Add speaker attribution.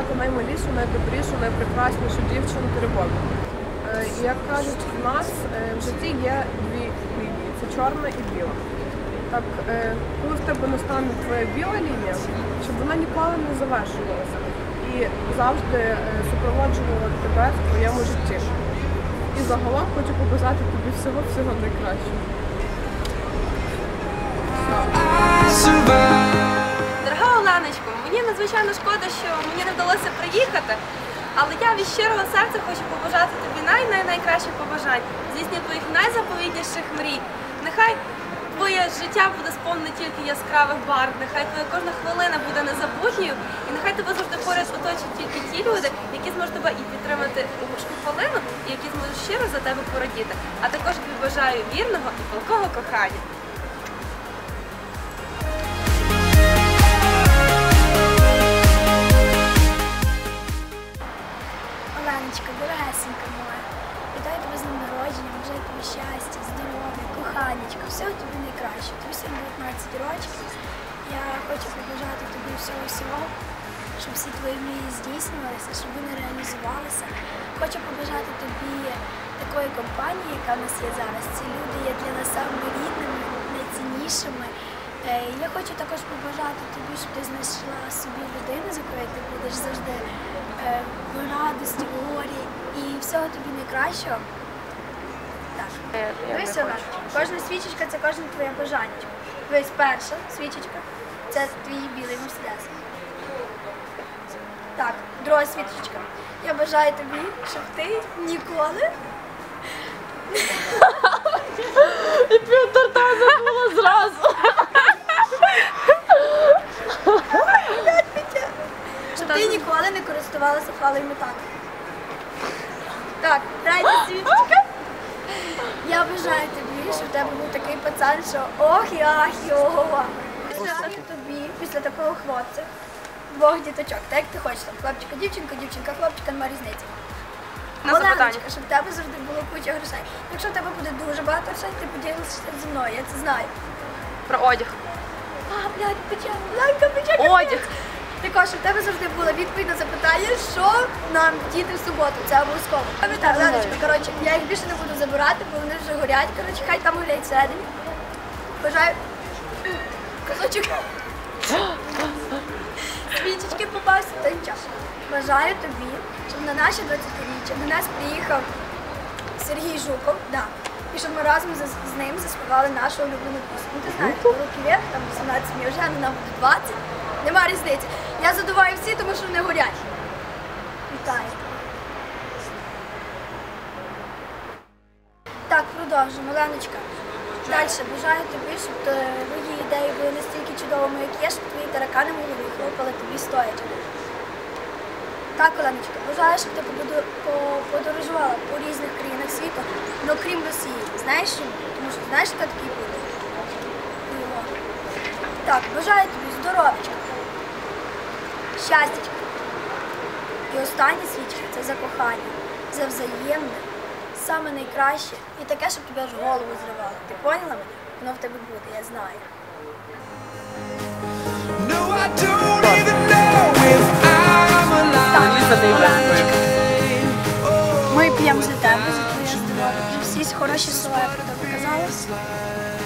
Speaker 1: привітати наймилішу, найдобрішу, найпрекраснішу дівчину Теребову. Е, І як кажуть, в нас е, в житті є дві лінії це чорна і біла. Так, е, коли в тебе настане твоя біла лінія, щоб вона ніколи не завершувалася і завжди супроводжувала тебе в твоєму житті. І загалом хочу побажати тобі всього-всього найкращого.
Speaker 2: Мені надзвичайно шкода, що мені не вдалося приїхати, але я від щирого серця хочу побажати тобі най-най-найкращих побажань, здійснення твоїх найзаповітніших мрій. Нехай твоє життя буде сповнене тільки яскравих барв, нехай твоя кожна хвилина буде незабутньою, і нехай тебе завжди поряд оточать тільки ті люди, які зможуть тебе і підтримати у важку хвилину, і які зможуть щиро за тебе порадіти. А також тобі бажаю вірного і палкого кохання.
Speaker 3: 19 років. Я хочу побажати тобі всього-всього, щоб всі твої мрії здійснювалися, щоб вони реалізувалися. Хочу побажати тобі такої компанії, яка в нас є зараз. Ці люди є для нас самими рідними, найціннішими. Е, Я хочу також побажати тобі, щоб ти знайшла собі людину, з якою ти будеш завжди е, в радості, в горі і всього тобі найкращого. Так. Дивись, Олена, кожна свічечка це кожне твоє бажання. Дивись, перша свічечка це твій білий мерседес. Так, друга свічечка. Я бажаю тобі, щоб ти ніколи
Speaker 1: І пів торта забула зразу.
Speaker 3: щоб ти ніколи не користувалася фалою метану. Так, третя свічечка. Я бажаю тобі, щоб в тебе був такий пацан, що ох і ах і ого. Бажаю тобі після такого хлопця двох діточок, так як ти хочеш, там хлопчика, дівчинка, дівчинка, хлопчика, немає різниці.
Speaker 2: На
Speaker 3: щоб в тебе завжди було куча грошей. Якщо в тебе буде дуже багато грошей, ти поділишся зі мною, я це знаю.
Speaker 2: Про одяг.
Speaker 3: А, блядь, пече, Ленка, пече.
Speaker 2: Одяг.
Speaker 3: Також, в тебе завжди була відповідь на запитання, що нам діти в суботу. Це обов'язково. Так, Леночка, коротше, я їх більше не буду забирати, бо вони вже горять. Коротше, хай там горять всередині. Бажаю кусочок. Свічечки попався, то нічого. Бажаю тобі, щоб на наше 20-річчя до нас приїхав Сергій Жуков, да. І щоб ми разом з, ним заспівали нашу улюблену пісню. Ну, ти знаєш, руки вверх, там 18 мені вже, ну, нам буде 20. Нема різниці. Я задуваю всі, тому що вони горять. Вітаю. Так, продовжимо, Леночка. Далі бажаю тобі, щоб твої ідеї були настільки чудовими, як є, щоб твої таракани в голові хлопали тобі стоячи. Так, Оленочка, бажаю, щоб ти подорожувала по різних країнах світу, але крім Росії. Знаєш чому? Тому що знаєш, хто такий буде? Так, бажаю тобі здоров'ячка, щастячка. І остання свічка це за кохання, за взаємне, саме найкраще і таке, щоб тебе аж голову зривало. Ти поняла мене? Воно в тебе буде, я знаю. Ми п'ємо за тебе, за твоє здоров'я. Всі хороші слова я про тебе казала.